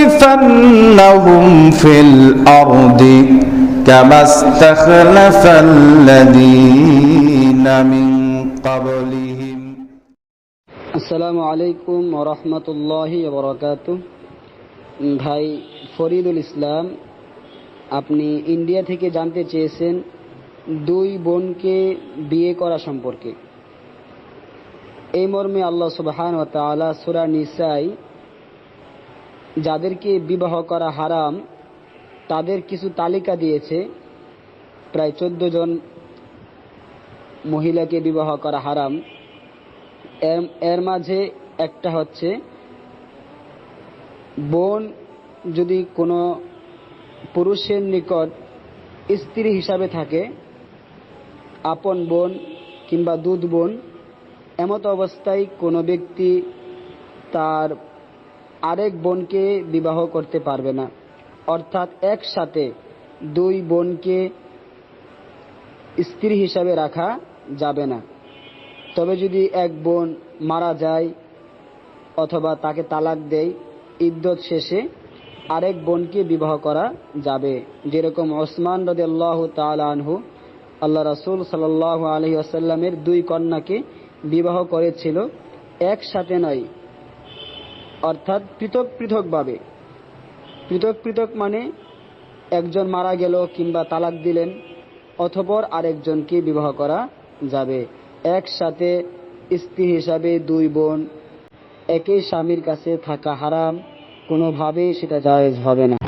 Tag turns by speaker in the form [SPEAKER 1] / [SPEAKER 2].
[SPEAKER 1] ليستخلفنهم في الأرض كما استخلف الذين من قبلهم
[SPEAKER 2] আসসালামু আলাইকুম ওরহমতুল্লাহি বরকাত ভাই ফরিদুল ইসলাম আপনি ইন্ডিয়া থেকে জানতে চেয়েছেন দুই বোনকে বিয়ে করা সম্পর্কে এই মর্মে আল্লাহ সুবহান ও তাআলা সূরা নিসাই যাদেরকে বিবাহ করা হারাম, তাদের কিছু তালিকা দিয়েছে। প্রায় চোদ্দ জন মহিলাকে বিবাহ করা হারাম। এর মাঝে একটা হচ্ছে, বোন যদি কোনো পুরুষের নিকট স্ত্রী হিসাবে থাকে, আপন বোন কিংবা দুধ বোন, এমত অবস্থায় কোনো ব্যক্তি তার আরেক বোনকে বিবাহ করতে পারবে না। অর্থাৎ একসাথে দুই বোনকে স্ত্রী হিসাবে রাখা যাবে না। তবে যদি এক বোন মারা যায় অথবা তাকে তালাক দেয় ইদ্যত শেষে আরেক বোনকে বিবাহ করা যাবে। যেরকম ওসমান রদি আল্লাহ আনহু আল্লাহ রাসুল সাল্লাহ আলহি আসাল্লামের দুই কন্যাকে বিবাহ করেছিল, একসাথে নয় অর্থাৎ পৃথক পৃথকভাবে পৃথক পৃথক মানে একজন মারা গেল কিংবা তালাক দিলেন, অথপর আরেকজনকে বিবাহ করা যাবে। একসাথে স্ত্রী হিসাবে দুই বোন একই স্বামীর কাছে থাকা হারাম, কোনোভাবেই সেটা জায়েজ হবে না।